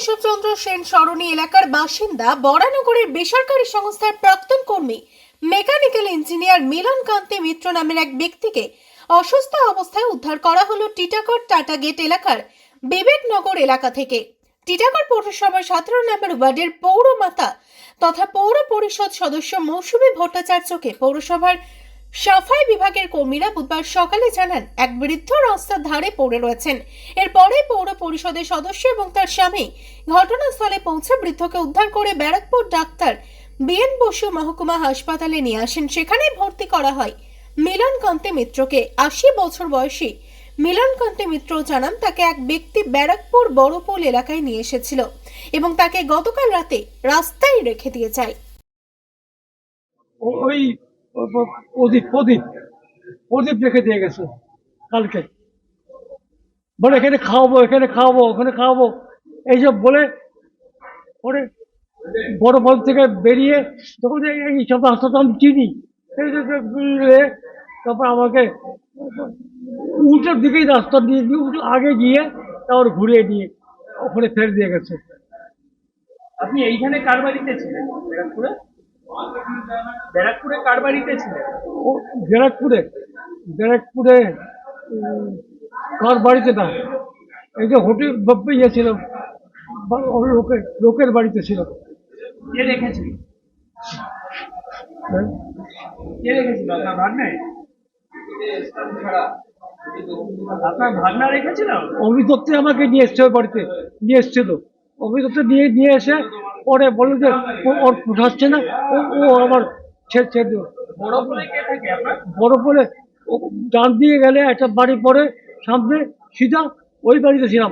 কেশবচন্দ্র সেন সরণি এলাকার বাসিন্দা বরানগরের বেসরকারি সংস্থার প্রাক্তন কর্মী, মেকানিক্যাল ইঞ্জিনিয়ার মিলন কান্তি মিত্র নামের এক ব্যক্তিকে অসুস্থ অবস্থায় উদ্ধার করা হলো টিটাগড় টাটা গেট এলাকার বিবেকনগর এলাকা থেকে। টিটাগড় পৌরসভার সতেরো নম্বর ওয়ার্ডের পৌরমাতা তথা পৌর পরিষদ সদস্য মৌসুমী ভট্টাচার্যকে পৌরসভার সাফাই বিভাগের কর্মীরা বুধবার সকালে জানান, এক বৃদ্ধ রাস্তার ধারে পড়ে রয়েছেন। এরপরে পৌর পরিষদের সদস্য এবং তার স্বামী ঘটনাস্থলে পৌঁছে বৃদ্ধকে উদ্ধার করে ব্যারাকপুর ডাক্তার বিএন বসু মহকুমা হাসপাতালে নিয়ে আসেন। সেখানে ভর্তি করা হয় মিলন কান্তি মিত্রকে। আশি বছর বয়সী মিলন কান্তি মিত্র জানান, তাকে এক ব্যক্তি ব্যারাকপুর বড়পোল এলাকায় নিয়ে এসেছিল এবং তাকে গতকাল রাতে রাস্তায় রেখে দিয়ে যায়। ওই প্রদীপ প্রদীপ প্রদীপ রেখে দিয়ে গেছে কালকে। বলে, এখানে খাওয়াবো এখানে খাওয়াবো, ওখানে খাওয়াবো। বলে, পরে বড় থেকে বেরিয়ে তখন এই- সব রাস্তা তো আমি চিনি। তারপর আমাকে উল্টোর দিকেই রাস্তা দিয়ে দিয়ে উল্টো আগে গিয়ে তারপর ঘুরিয়ে দিয়ে ওখানে ফের দিয়ে গেছে। আপনি এইখানে কার বাড়িতে ছিলেন? ব্যারাকপুরে ব্যারাকপুরে কার বাড়িতে ছিলেন ব্যারাকপুরে। ব্যারাকপুরে কার বাড়িতে না? এই যে হোটেল বাপ্পি ইয়ে ছিল বা- ও লোকের লোকের বাড়িতে ছিল। কে রেখেছিল? হ্যাঁ। কে রেখেছিল? আপনার ভাগ্নে? আপনার ভাগনা রেখেছিল? অমিতত্তে আমাকে নিয়ে এসছে ওই বাড়িতে নিয়ে এসছিল। অমিতত্তে নিয়ে নিয়ে এসে পরে বলল যে ওর পোষাচ্ছে না ও ও আমার ছেড়ে ছেড়ে দেবে বড় পরে ডান দিয়ে গেলে একটা বাড়ি পরে সামনে সিধা ওই বাড়িতে ছিলাম।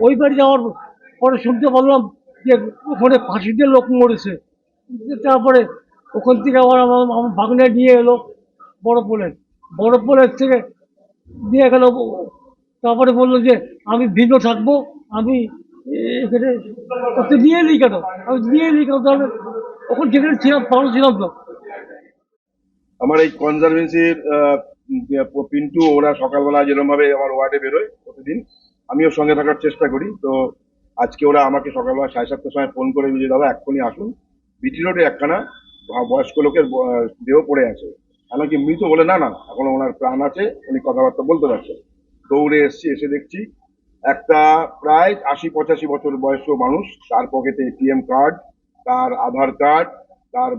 ওই বাড়ি যাওয়ার পরে শুনতে পারলাম যে ওখানে ফাঁসি দিয়ে লোক মরেছে। তারপরে ওখান থেকে আবার আমার আমার ভাগ্নে নিয়ে এলো বড় পোলের বড় পোলের থেকে দিয়ে গেল তারপরে বলল যে আমি ভিন্ন থাকব আমি ওকে নিয়ে এলি কেন? আমি নিয়ে এলি কেন? তাহলে ওখানে যেখানে ছিলাম ছিলাম তো। আমার এই কনজারভেন্সির পিন্টু, ওরা সকালবেলা যেরকম ভাবে আমার ওয়ার্ডে বেরোয় প্রতিদিন, আমিও সঙ্গে থাকার চেষ্টা করি। তো আজকে ওরা আমাকে সকালবেলা সাড়ে সাতটার সময় ফোন করে যে দাদা, এক্ষুনি আসুন। বিটি রোডে একখানা বয়স্ক লোকের দেহ পড়ে আছে। এমনকি মৃত বলে, না না, এখনও ওনার প্রাণ আছে, উনি কথাবার্তা বলতে পারছেন। দৌড়ে এসছি, এসে দেখছি একটা প্রায় আশি পঁচাশি বছর বয়স্ক মানুষ, তার পকেটে এটিএম কার্ড তার আধার কার্ড তার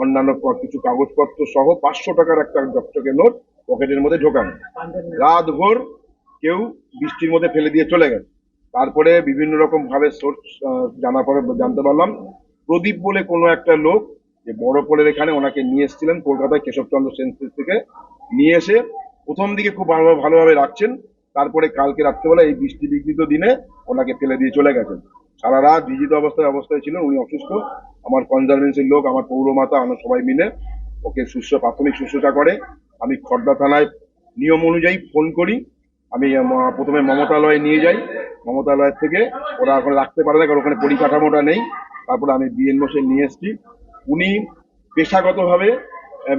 অন্যান্য কিছু কাগজপত্র সহ পাঁচশো টাকার একটা চকচকে নোট পকেটের মধ্যে ঢোকানো। রাত ভোর কেউ বৃষ্টির মধ্যে ফেলে দিয়ে চলে গেছে তারপরে বিভিন্ন রকম ভাবে সোর্স জানার পরে জানতে পারলাম, প্রদীপ বলে কোনো একটা লোক যে বড় পোলের এখানে ওনাকে নিয়ে এসেছিলেন কলকাতায় কেশবচন্দ্র সেন স্ট্রিট থেকে, নিয়ে এসে প্রথম দিকে খুব ভালো ভালোভাবে রাখছেন। তারপরে কালকে রাত্রেবেলা এই বৃষ্টি বিঘ্নিত দিনে ওনাকে ফেলে দিয়ে চলে গেছেন। সারা রাত ভিজিত অবস্থায় অবস্থায় ছিলেন, উনি অসুস্থ। আমার কনজারভেন্সির লোক, আমার পৌরমাতা আমরা সবাই মিলে ওকে সুস্থ, প্রাথমিক শুশ্রূষা করে। আমি খড়দা থানায় নিয়ম অনুযায়ী ফোন করি। আমি প্রথমে মমতালয়ে নিয়ে যাই। মমতালয়ের থেকে ওরা এখন রাখতে পারে না, কারণ ওখানে পরিকাঠামোটা নেই। তারপরে আমি বিএন বসে নিয়ে এসেছি। উনি পেশাগতভাবে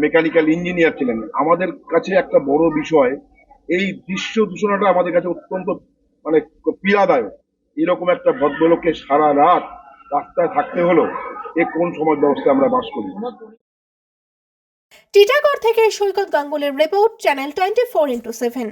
মেকানিক্যাল ইঞ্জিনিয়ার ছিলেন। আমাদের কাছে একটা বড় বিষয় এই দৃশ্য দূষণটা আমাদের কাছে অত্যন্ত মানে পীড়াদায়ক। এরকম একটা ভদ্রলোককে সারা রাত রাস্তায় থাকতে হলো, এ কোন সমাজ ব্যবস্থায় আমরা বাস করি? টিটাগড় থেকে Saikat গাঙ্গুলের report channel twenty four into seven